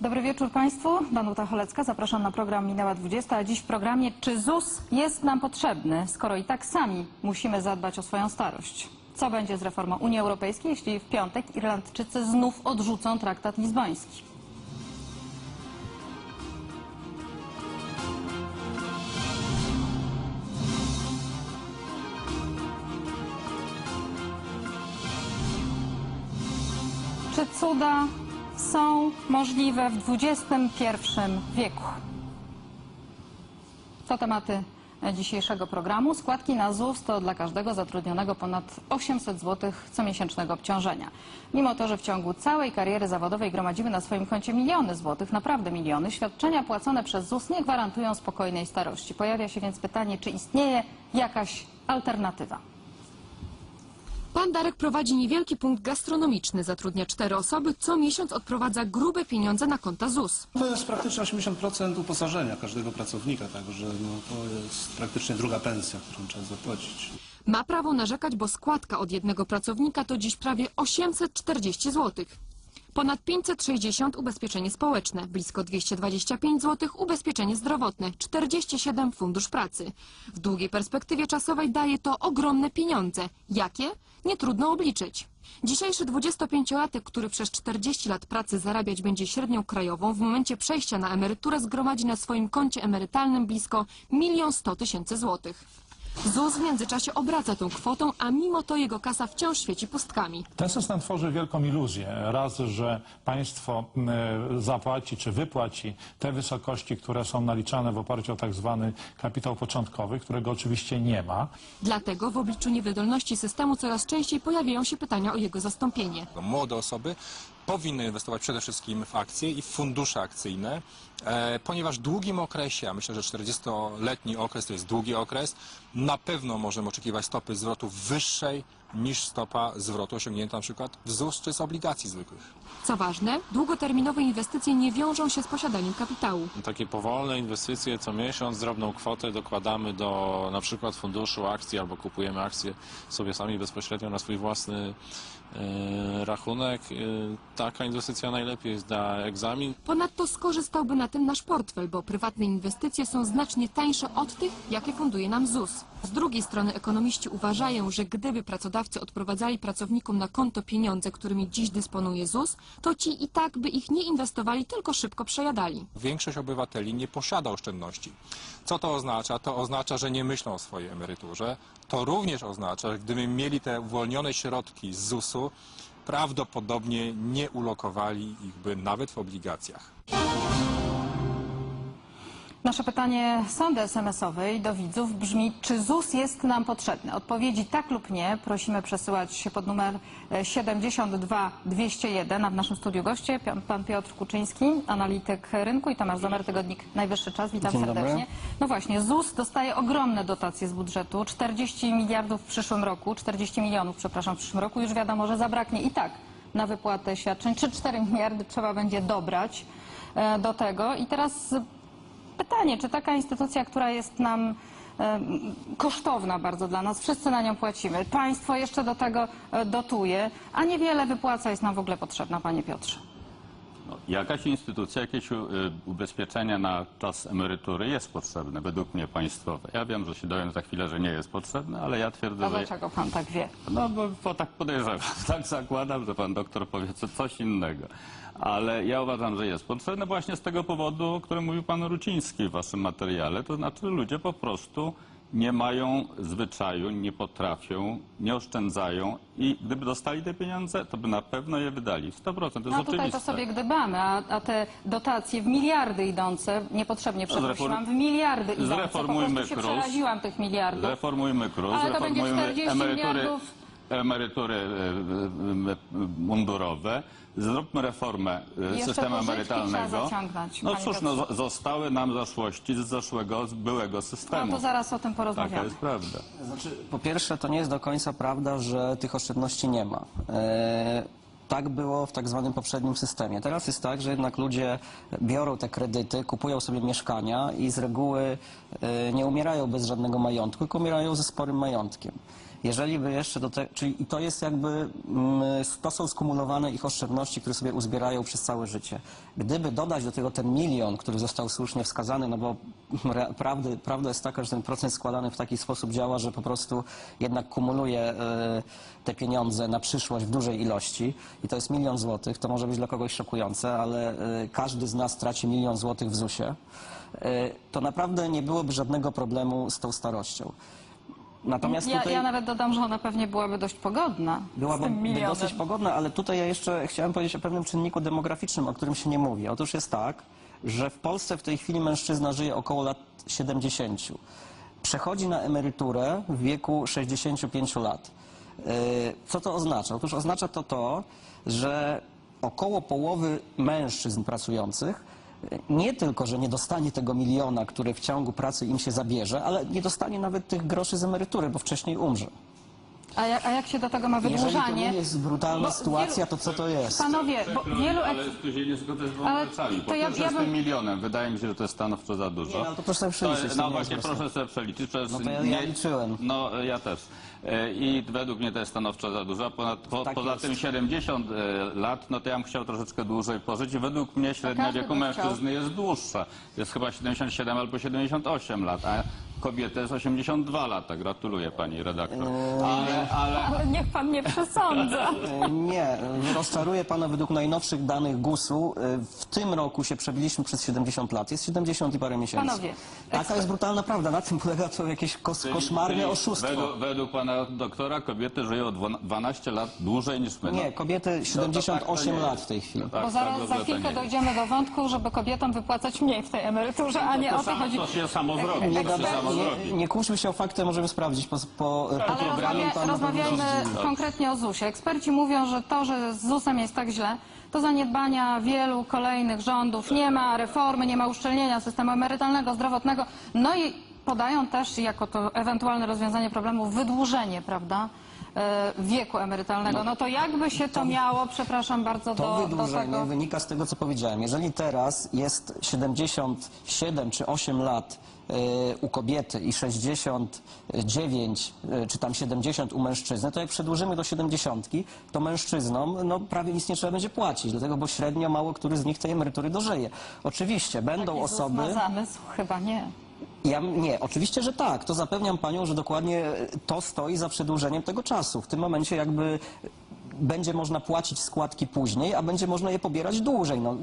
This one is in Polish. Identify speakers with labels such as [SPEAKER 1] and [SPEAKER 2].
[SPEAKER 1] Dobry wieczór Państwu. Danuta Cholecka. Zapraszam na program Minęła 20. A dziś w programie Czy ZUS jest nam potrzebny, skoro i tak sami musimy zadbać o swoją starość? Co będzie z reformą Unii Europejskiej, jeśli w piątek Irlandczycy znów odrzucą traktat lizboński? Czy cuda możliwe w XXI wieku? To tematy dzisiejszego programu. Składki na ZUS to dla każdego zatrudnionego ponad 800 zł comiesięcznego obciążenia. Mimo to, że w ciągu całej kariery zawodowej gromadzimy na swoim koncie miliony złotych, naprawdę miliony, świadczenia płacone przez ZUS nie gwarantują spokojnej starości. Pojawia się więc pytanie, czy istnieje jakaś alternatywa?
[SPEAKER 2] Pan Darek prowadzi niewielki punkt gastronomiczny, zatrudnia cztery osoby, co miesiąc odprowadza grube pieniądze na konta ZUS.
[SPEAKER 3] To jest praktycznie 80% uposażenia każdego pracownika, także no, to jest praktycznie druga pensja, którą trzeba zapłacić.
[SPEAKER 2] Ma prawo narzekać, bo składka od jednego pracownika to dziś prawie 840 zł. Ponad 560 ubezpieczenie społeczne, blisko 225 zł ubezpieczenie zdrowotne, 47 fundusz pracy. W długiej perspektywie czasowej daje to ogromne pieniądze. Jakie? Nie trudno obliczyć. Dzisiejszy 25-latek, który przez 40 lat pracy zarabiać będzie średnią krajową, w momencie przejścia na emeryturę zgromadzi na swoim koncie emerytalnym blisko 1 100 tysięcy złotych. ZUS w międzyczasie obraca tą kwotą, a mimo to jego kasa wciąż świeci pustkami.
[SPEAKER 4] Ten system tworzy wielką iluzję. Raz, że państwo m, zapłaci czy wypłaci te wysokości, które są naliczane w oparciu o tak zwany kapitał początkowy, którego oczywiście nie ma.
[SPEAKER 2] Dlatego w obliczu niewydolności systemu coraz częściej pojawiają się pytania o jego zastąpienie.
[SPEAKER 5] Młode osoby powinny inwestować przede wszystkim w akcje i w fundusze akcyjne, e, ponieważ w długim okresie, a myślę, że 40-letni okres to jest długi okres, na pewno możemy oczekiwać stopy zwrotu wyższej niż stopa zwrotu osiągnięta na przykład w ZUS czy z obligacji zwykłych.
[SPEAKER 2] Co ważne, długoterminowe inwestycje nie wiążą się z posiadaniem kapitału.
[SPEAKER 6] Takie powolne inwestycje co miesiąc, drobną kwotę dokładamy do na przykład funduszu akcji albo kupujemy akcje sobie sami bezpośrednio na swój własny rachunek. E, taka inwestycja najlepiej zda egzamin.
[SPEAKER 2] Ponadto skorzystałby na tym nasz portfel, bo prywatne inwestycje są znacznie tańsze od tych, jakie funduje nam ZUS. Z drugiej strony ekonomiści uważają, że gdyby pracodawcy odprowadzali pracownikom na konto pieniądze, którymi dziś dysponuje ZUS, to ci i tak by ich nie inwestowali, tylko szybko przejadali.
[SPEAKER 5] Większość obywateli nie posiada oszczędności. Co to oznacza? To oznacza, że nie myślą o swojej emeryturze. To również oznacza, że gdyby mieli te uwolnione środki z ZUS-u, prawdopodobnie nie ulokowali ich by nawet w obligacjach.
[SPEAKER 1] Nasze pytanie sondy SMS-owej do widzów brzmi, czy ZUS jest nam potrzebny? Odpowiedzi tak lub nie prosimy przesyłać pod numer e, 72201, a w naszym studiu goście pan Piotr Kuczyński, analityk rynku i Tomasz Zomer, tygodnik Najwyższy Czas. Witam
[SPEAKER 7] Dzień dobry.
[SPEAKER 1] serdecznie. No właśnie, ZUS dostaje ogromne dotacje z budżetu, 40 miliardów w przyszłym roku, 40 milionów, przepraszam, w przyszłym roku. Już wiadomo, że zabraknie i tak na wypłatę świadczeń. 3-4 miliardy trzeba będzie dobrać e, do tego. I teraz Pytanie, czy taka instytucja, która jest nam kosztowna bardzo dla nas, wszyscy na nią płacimy, państwo jeszcze do tego e, dotuje, a niewiele wypłaca, jest nam w ogóle potrzebna, panie Piotrze?
[SPEAKER 8] No, jakaś instytucja, jakieś u- y, ubezpieczenie na czas emerytury jest potrzebne, według mnie państwowe. Ja wiem, że się dowiem za chwilę, że nie jest potrzebne, ale ja twierdzę,
[SPEAKER 1] A
[SPEAKER 8] że...
[SPEAKER 1] dlaczego pan tak wie?
[SPEAKER 8] No bo, bo tak podejrzewam, tak zakładam, że pan doktor powie co, coś innego. Ale ja uważam, że jest potrzebne właśnie z tego powodu, o którym mówił pan Ruciński w waszym materiale. To znaczy ludzie po prostu nie mają zwyczaju, nie potrafią, nie oszczędzają i gdyby dostali te pieniądze, to by na pewno je wydali. 100%, to jest
[SPEAKER 1] No a tutaj
[SPEAKER 8] oczywiste.
[SPEAKER 1] to sobie gdybamy, a, a te dotacje w miliardy idące, niepotrzebnie przeprosiłam, w miliardy idące, po
[SPEAKER 8] zreformujmy
[SPEAKER 1] prostu się
[SPEAKER 8] KRUS.
[SPEAKER 1] przeraziłam tych miliardów.
[SPEAKER 8] Zreformujmy KRUS,
[SPEAKER 1] Ale to będzie
[SPEAKER 8] zreformujmy
[SPEAKER 1] 40
[SPEAKER 8] emerytury,
[SPEAKER 1] miliardów.
[SPEAKER 8] Emerytury e, e, e, mundurowe, zróbmy reformę
[SPEAKER 1] jeszcze
[SPEAKER 8] systemu emerytalnego. No cóż, no, zostały nam zaszłości z zeszłego, z byłego
[SPEAKER 1] No
[SPEAKER 8] systemu.
[SPEAKER 1] to zaraz o tym
[SPEAKER 8] Taka
[SPEAKER 1] porozmawiamy.
[SPEAKER 8] jest prawda.
[SPEAKER 7] Znaczy, po pierwsze, to nie jest do końca prawda, że tych oszczędności nie ma. E, tak było w tak zwanym poprzednim systemie. Teraz jest tak, że jednak ludzie biorą te kredyty, kupują sobie mieszkania i z reguły nie umierają bez żadnego majątku, tylko umierają ze sporym majątkiem. Jeżeli by jeszcze do tego, czyli i to jest jakby, mm, to są skumulowane ich oszczędności, które sobie uzbierają przez całe życie. Gdyby dodać do tego ten milion, który został słusznie wskazany, no bo prawdy, prawda jest taka, że ten procent składany w taki sposób działa, że po prostu jednak kumuluje e, te pieniądze na przyszłość w dużej ilości i to jest milion złotych, to może być dla kogoś szokujące, ale e, każdy z nas traci milion złotych w ZUS-ie, e, to naprawdę nie byłoby żadnego problemu z tą starością. Natomiast
[SPEAKER 1] Ja,
[SPEAKER 7] tutaj
[SPEAKER 1] ja nawet dodam, że ona pewnie byłaby dość pogodna z
[SPEAKER 7] byłaby
[SPEAKER 1] tym milionem.
[SPEAKER 7] dosyć pogodna, ale tutaj ja jeszcze chciałem powiedzieć o pewnym czynniku demograficznym, o którym się nie mówi. Otóż jest tak, że w Polsce w tej chwili mężczyzna żyje około lat 70. Przechodzi na emeryturę w wieku 65 lat. Yy, Co to oznacza? Otóż oznacza to to, że około połowy mężczyzn pracujących nie tylko, że nie dostanie tego miliona, który w ciągu pracy im się zabierze, ale nie dostanie nawet tych groszy z emerytury, bo wcześniej umrze.
[SPEAKER 1] A, jak, a jak się do tego ma
[SPEAKER 7] Jeżeli to
[SPEAKER 1] wydłużanie?
[SPEAKER 7] nie jest brutalna
[SPEAKER 1] Bo
[SPEAKER 7] sytuacja,
[SPEAKER 1] wielu-
[SPEAKER 7] to co to jest?
[SPEAKER 1] Panowie, bo wielu... Ek...
[SPEAKER 8] Ale tu się nie zgodzę z
[SPEAKER 1] Ale
[SPEAKER 8] rzeczami. Po
[SPEAKER 1] to ja-
[SPEAKER 8] pierwsze
[SPEAKER 1] ja
[SPEAKER 8] z
[SPEAKER 1] bym-
[SPEAKER 8] tym milionem. Wydaje mi się, że to jest stanowczo za dużo.
[SPEAKER 7] Nie, no to proszę sobie
[SPEAKER 8] To,
[SPEAKER 7] przeliczyć. to
[SPEAKER 8] no
[SPEAKER 7] nie
[SPEAKER 8] właśnie,
[SPEAKER 7] jest proste.
[SPEAKER 8] proszę sobie przeliczyć. Przecież
[SPEAKER 7] No to ja-
[SPEAKER 8] nie,
[SPEAKER 7] ja liczyłem.
[SPEAKER 8] No ja też. E, I według mnie to jest stanowczo za dużo. Ponad, po,
[SPEAKER 7] Tak
[SPEAKER 8] poza
[SPEAKER 7] jest.
[SPEAKER 8] tym 70 e, lat, no to ja bym chciał troszeczkę dłużej pożyć. I według mnie średnia
[SPEAKER 1] każdy
[SPEAKER 8] wieku
[SPEAKER 1] by
[SPEAKER 8] mężczyzny jest dłuższa. Jest chyba 77 albo 78 lat, a kobiety jest 82 lata. Gratuluję pani redaktor.
[SPEAKER 7] Eee.
[SPEAKER 8] Ale, ale
[SPEAKER 1] Ale niech pan nie przesądza.
[SPEAKER 7] E, Nie, rozczaruje pana według najnowszych danych GUS-u. e, W tym roku się przebiliśmy przez 70 lat. Jest 70 i parę miesięcy.
[SPEAKER 1] Panowie,
[SPEAKER 7] Taka jest brutalna prawda. Na tym polega to jakieś kos
[SPEAKER 8] Czyli-
[SPEAKER 7] koszmarne
[SPEAKER 8] czyli
[SPEAKER 7] oszustwo.
[SPEAKER 8] Według, według pana doktora kobiety żyją dwa- 12 lat dłużej niż my. No,
[SPEAKER 7] Nie, kobiety 78
[SPEAKER 8] nie
[SPEAKER 7] lat
[SPEAKER 8] jest.
[SPEAKER 7] w tej chwili.
[SPEAKER 8] No tak,
[SPEAKER 1] Bo zaraz
[SPEAKER 8] tak,
[SPEAKER 1] za
[SPEAKER 8] dobrze, to
[SPEAKER 1] chwilkę
[SPEAKER 8] nie
[SPEAKER 1] dojdziemy do wątku, żeby kobietom wypłacać mniej w tej emeryturze, a nie o to chodzi.
[SPEAKER 8] to się samo zrobi.
[SPEAKER 7] Nie,
[SPEAKER 8] To się
[SPEAKER 7] gada,
[SPEAKER 8] samo
[SPEAKER 7] nie, nie kłóćmy się o fakty, możemy sprawdzić po, po, po
[SPEAKER 1] Ale
[SPEAKER 7] programie.
[SPEAKER 1] rozmawia, rozmawiajmy konkretnie o ZUS-ie. Eksperci mówią, że to, że z ZUS-em jest tak źle, to zaniedbania wielu kolejnych rządów. Nie ma reformy, nie ma uszczelnienia systemu emerytalnego, zdrowotnego. No i podają też jako to ewentualne rozwiązanie problemu wydłużenie, prawda, e, wieku emerytalnego. No to jakby się to miało, przepraszam bardzo,
[SPEAKER 7] To
[SPEAKER 1] do, do
[SPEAKER 7] wydłużenie
[SPEAKER 1] tego...
[SPEAKER 7] wynika z tego, co powiedziałem. Jeżeli teraz jest 77 czy 8 lat e, u kobiety i 69 e, czy tam 70 u mężczyzny, to jak przedłużymy do 70, to mężczyznom no, prawie nic nie trzeba będzie płacić, dlatego bo średnio mało który z nich tej emerytury dożyje. Oczywiście będą
[SPEAKER 1] Taki ZUS
[SPEAKER 7] osoby...
[SPEAKER 1] ma zamysł? Chyba nie.
[SPEAKER 7] Ja, nie, oczywiście, że tak. To zapewniam panią, że dokładnie to stoi za przedłużeniem tego czasu. W tym momencie jakby będzie można płacić składki później, a będzie można je pobierać dłużej. No,